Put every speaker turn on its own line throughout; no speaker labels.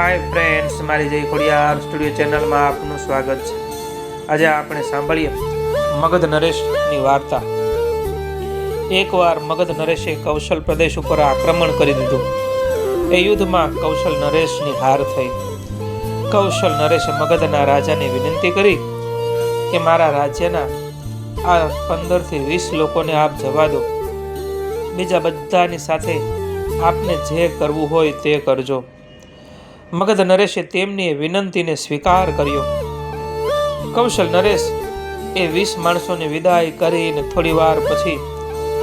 Hi friends મારી જય Khodiyar studio ચેનલમાં આપનું સ્વાગત છે. આજે આપણે સાંભળીએ મગધ નરેશની વાર્તા. એકવાર મગધ નરેશે કૌશલ પ્રદેશ ઉપર આક્રમણ કરી દીધું. એ યુદ્ધમાં કૌશલ નરેશની હાર થઈ. કૌશલ નરેશે મગધના રાજાને વિનંતી કરી કે, મારા રાજ્યના આ પંદરથી વીસ લોકોને આપ જવા દો. બીજા બધાની સાથે આપને જે કરવું હોય તે કરજો. મગધ નરેશે તેમની વિનંતીને સ્વીકાર કર્યો. કૌશલ નરેશ એ વીસ માણસોને વિદાય કરીને થોડીવાર પછી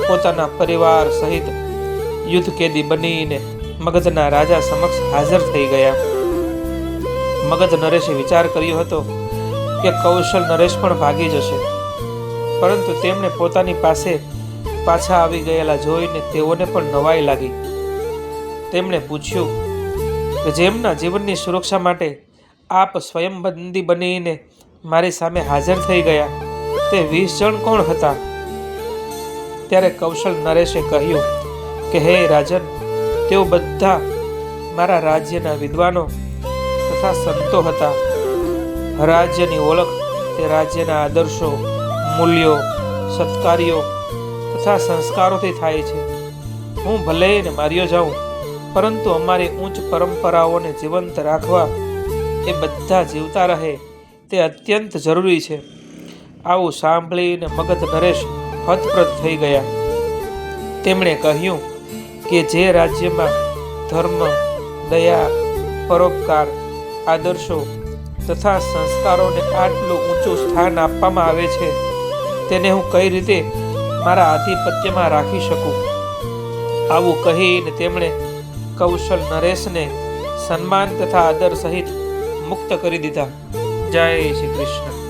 પોતાના પરિવાર સહિત યુદ્ધ કેદી બનીને મગધના રાજા સમક્ષ હાજર થઈ ગયા. મગધ નરેશે વિચાર કર્યો હતો કે કૌશલ નરેશ પણ ભાગી જશે, પરંતુ તેમણે પોતાની પાસે પાછા આવી ગયેલા જોઈને તેઓને પણ નવાઈ લાગી. તેમણે પૂછ્યું જેમના જીવનની સુરક્ષા માટે આપ સ્વયંબંધી બનીને મારી સામે હાજર થઈ ગયા, તે વીસ જણ કોણ હતા? ત્યારે કૌશલ નરેશે કહ્યું કે, હે રાજન, તેઓ બધા મારા રાજ્યના વિદ્વાનો તથા સંતો હતા. રાજ્યની ઓળખ તે રાજ્યના આદર્શો, મૂલ્યો, સત્કાર્યો તથા સંસ્કારોથી થાય છે. હું ભલે ને માર્યો જાઉં પરંતુ અમારી ઉચ્ચ પરંપરાઓને જીવંત રાખવા એ બધા જીવતા રહે તે અત્યંત જરૂરી છે. આવું સાંભળીને મગધ નરેશ હતપ્રત થઈ ગયા. તેમણે કહ્યું કે જે રાજ્યમાં ધર્મ, દયા, પરોપકાર, આદર્શો તથા સંસ્કારોને આટલું ઊંચું સ્થાન આપવામાં આવે છે, તેને હું કઈ રીતે મારા આધિપત્યમાં રાખી શકું? આવું કહીને તેમણે કૌશલ નરેશને સન્માન તથા આદર સહિત મુક્ત કરી દીધા. જય શ્રી કૃષ્ણ.